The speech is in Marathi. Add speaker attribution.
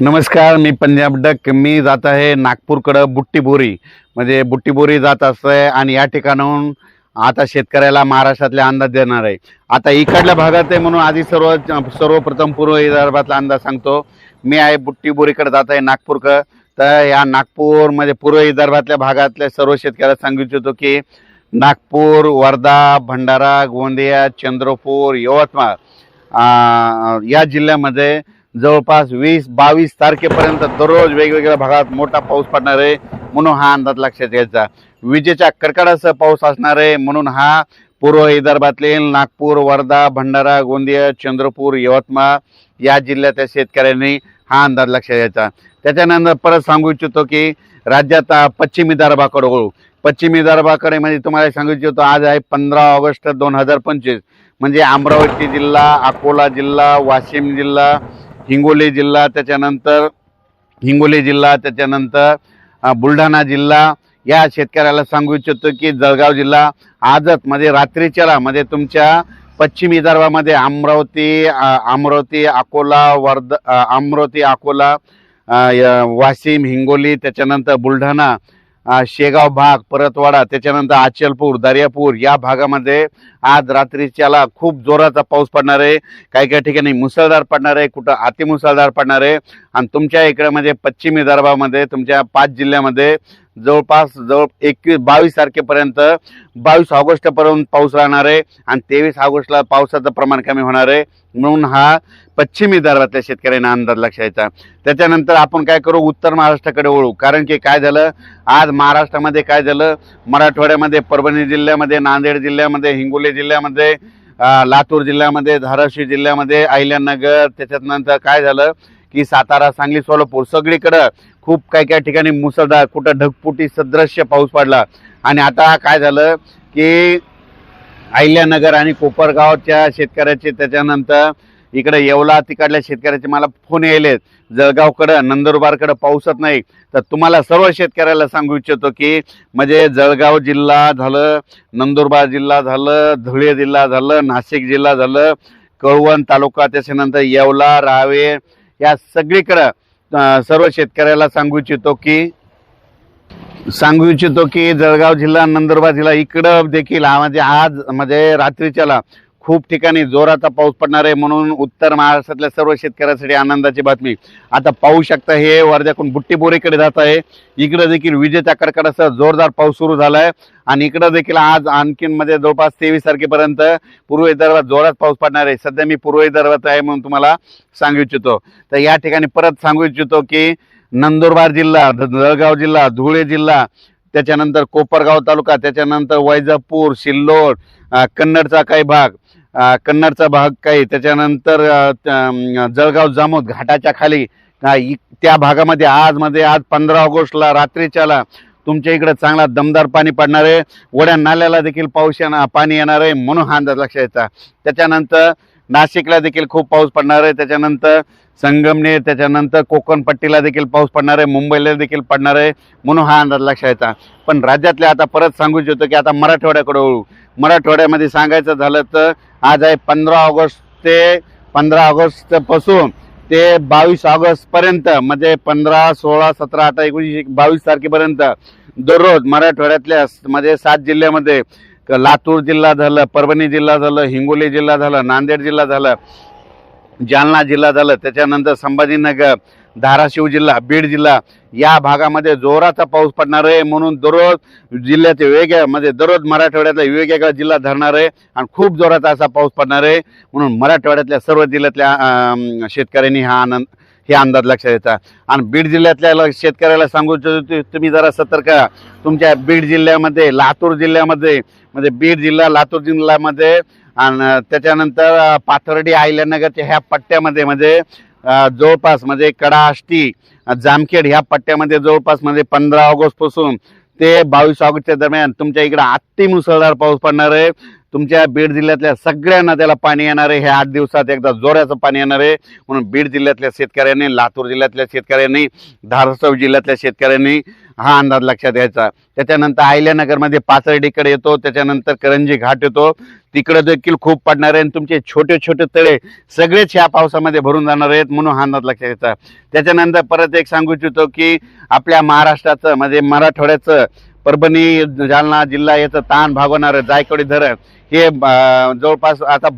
Speaker 1: नमस्कार मी पंजाब डक. मी जात आहे नागपूरकडं बुट्टीबोरी. म्हणजे बुट्टीबोरी जात असतंय आणि या ठिकाणाहून आता शेतकऱ्याला महाराष्ट्रातले अंदाज देणार आहे. आता इकडल्या भागात आहे म्हणून आधी सर्व सर्वप्रथम पूर्व विदर्भातला अंदाज सांगतो. मी आहे बुट्टीबोरीकडे जात आहे नागपूरकडं. तर या नागपूरमध्ये पूर्व विदर्भातल्या भागातल्या सर्व शेतकऱ्याला सांगू इच्छितो की नागपूर वर्धा भंडारा गोंदिया चंद्रपूर यवतमाळ या जिल्ह्यामध्ये जवळपास वीस बावीस तारखेपर्यंत दररोज वेगवेगळ्या भागात मोठा पाऊस पडणार आहे म्हणून हा अंदाज लक्षात घ्यायचा. विजेच्या कडकडासह पाऊस असणार आहे म्हणून हा पूर्व विदर्भातील नागपूर वर्धा भंडारा गोंदिया चंद्रपूर यवतमाळ या जिल्ह्यातल्या शेतकऱ्यांनी हा अंदाज लक्षात घ्यायचा. त्याच्यानंतर परत सांगू इच्छितो की राज्यात पश्चिम विदर्भाकडे वळू. पश्चिम विदर्भाकडे म्हणजे तुम्हाला सांगू इच्छितो आज आहे पंधरा ऑगस्ट दोन हजार पंचवीस. म्हणजे अमरावती जिल्हा अकोला जिल्हा वाशिम जिल्हा हिंगोली जिल्हा त्याच्यानंतर हिंगोली जिल्हा त्याच्यानंतर बुलढाणा जिल्हा. या शेतकऱ्याला सांगू इच्छितो की जळगाव जिल्हा आजच म्हणजे रात्रीच्याला म्हणजे तुमच्या पश्चिम विदर्भामध्ये अमरावती अमरावती अकोला वर्ध अमरावती अकोला वाशिम हिंगोली त्याच्यानंतर बुलढाणा शेगाव भाग परतवाडा त्याच्यानंतर अचलपूर दर्यापूर या भागामध्ये आज रात्रीच्याला खूप जोराचा पाऊस पडणार आहे. काही काही ठिकाणी मुसळधार पडणार आहे कुठं अतिमुसळधार पडणार आहे. आणि तुमच्या इकडे म्हणजे पश्चिम विदर्भामध्ये तुमच्या पाच जिल्ह्यामध्ये जवळपास जवळ एकवीस बावीस तारखेपर्यंत बावीस ऑगस्टपर्यंत पाऊस राहणार आहे आणि तेवीस ऑगस्टला पावसाचं प्रमाण कमी होणार आहे. म्हणून हा पश्चिम विदर्भातल्या शेतकऱ्यांना अंदाज लक्षायचा त्याच्यानंतर आपण काय करू? उत्तर महाराष्ट्राकडे वळू. कारण की काय झालं? आज महाराष्ट्रामध्ये काय झालं? मराठवाड्यामध्ये परभणी जिल्ह्यामध्ये नांदेड जिल्ह्यामध्ये हिंगोली जिल्ह्यामध्ये लातूर जिल्ह्यामध्ये धाराशिव जिल्ह्यामध्ये अहिल्यानगर त्याच्यात नंतर काय झालं? की सातारा सांगली सोलापूर सगळीकडं खूप काही काही ठिकाणी मुसळधार कुठं ढगपुटी सदृश्य पाऊस पडला. आणि आता काय झालं की अहिल्यानगर आणि कोपरगावच्या शेतकऱ्याचे त्याच्यानंतर इकडे येवला तिकडल्या शेतकऱ्याचे मला फोन यायलेत जळगावकडं नंदुरबारकडं पाऊसच नाही. तर तुम्हाला सर्व शेतकऱ्याला सांगू इच्छितो की म्हणजे जळगाव जिल्हा झालं नंदुरबार जिल्हा झालं धुळे जिल्हा झालं नाशिक जिल्हा झालं कळवण तालुका त्याच्यानंतर येवला रावे या सगळीकडं सर्व शेतकऱ्याला सांगू इच्छितो की सांगू इच्छितो की जळगाव जिल्हा नंदुरबार जिल्हा इकडं देखील हा म्हणजे आज म्हणजे रात्रीच्याला खूप ठिकाणी जोराचा पाऊस पडणार आहे म्हणून उत्तर महाराष्ट्रातल्या सर्व शेतकऱ्यांसाठी आनंदाची बातमी. आता पाहू शकता हे वर्ध्याकडून बुट्टीबोरीकडे जात आहे. इकडं देखील विजेच्या कडकडासह जोरदार पाऊस सुरू झाला आहे आणि इकडं देखील आज आणखीन मध्ये जवळपास तेवीस तारखेपर्यंत पूर्व विदर्भात जोरात पाऊस पडणार आहे. सध्या मी पूर्व विदर्भात आहे म्हणून तुम्हाला सांगू इच्छितो. तर या ठिकाणी परत सांगू इच्छितो की नंदुरबार जिल्हा जळगाव जिल्हा धुळे जिल्हा त्याच्यानंतर कोपरगाव तालुका त्याच्यानंतर वैजापूर सिल्लोड कन्नडचा काही भाग कन्नडचा भाग काही त्याच्यानंतर जळगाव जामोद घाटाच्या खाली त्या भागामध्ये आजमध्ये आज पंधरा ऑगस्टला रात्रीच्याला तुमच्या इकडे चांगला दमदार पाणी पडणार आहे. वड्या नाल्याला देखील पाऊस येणार पाणी येणार आहे म्हणून हा अंदाज लक्षात यायचा त्याच्यानंतर नाशिकला देखील खूप पाऊस पडणार आहे. त्याच्यानंतर संगमनेर त्याच्यानंतर कोकणपट्टीला देखील पाऊस पडणार आहे. मुंबईला देखील पडणार आहे. म्हणून हा अंदाज लक्षात यायचा पण राज्यातल्या आता परत सांगू इच्छितो की आता मराठवाड्याकडे वळू. मराठवाड्यामध्ये सांगायचं झालं तर आज आहे पंधरा ऑगस्ट ते पंधरा ऑगस्टपासून ते बावीस ऑगस्टपर्यंत म्हणजे पंधरा सोळा सतरा अठरा एकोणीस बावीस तारखेपर्यंत दररोज मराठवाड्यातल्या म्हणजे सात जिल्ह्यामध्ये लातूर जिल्हा झालं परभणी जिल्हा झालं हिंगोली जिल्हा झालं नांदेड जिल्हा झालं जालना जिल्हा झालं त्याच्यानंतर संभाजीनगर धाराशिव जिल्हा बीड जिल्हा या भागामध्ये जोराचा पाऊस पडणार आहे म्हणून दररोज जिल्ह्याचे वेगळ्या म्हणजे दररोज मराठवाड्यातला वेगवेगळा जिल्हा धरणार आहे आणि खूप जोराचा असा पाऊस पडणार आहे म्हणून मराठवाड्यातल्या सर्व जिल्ह्यातल्या शेतकऱ्यांनी हा आनंद हे अंदाज लक्षात येतात आणि बीड जिल्ह्यातल्या शेतकऱ्याला सांगू इच्छितो तुम्ही जरा सतर्क तुमच्या बीड जिल्ह्यामध्ये लातूर जिल्ह्यामध्ये म्हणजे बीड जिल्हा लातूर जिल्ह्यामध्ये आणि त्याच्यानंतर पाथर्डी आयल्यानगरच्या ह्या पट्ट्यामध्ये म्हणजे जवळपास म्हणजे कडा आष्टी जामखेड ह्या पट्ट्यामध्ये जवळपास म्हणजे पंधरा ऑगस्टपासून ते बावीस ऑगस्टच्या दरम्यान तुमच्या इकडे अति मुसळधार पाऊस पडणार आहे. तुमच्या बीड जिल्ह्यातल्या सगळ्या नद्याला पाणी येणार आहे. हे आठ दिवसात एकदा जोराचं पाणी येणार आहे. म्हणून बीड जिल्ह्यातल्या शेतकऱ्यांनी लातूर जिल्ह्यातल्या शेतकऱ्यांनी धाराशिव जिल्ह्यातल्या शेतकऱ्यांनी हा अंदाज लक्षात घ्यायचा. त्याच्यानंतर आयल्यानगरमध्ये पाचर्डीकडे येतो. त्याच्यानंतर करंजी घाट येतो. तिकडे देखील खूप पडणार आहे आणि तुमचे छोटे छोटे तळे सगळेच ह्या पावसामध्ये भरून जाणार आहेत म्हणून हा अंदाज लक्षात घ्यायचा. त्याच्यानंतर परत एक सांगू इच्छितो की आपल्या महाराष्ट्राचं म्हणजे मराठवाड्याचं परभणी जालना जिल्हा याचं ताण भागवणारं जायकवाडी धरण. हे जवळपास आता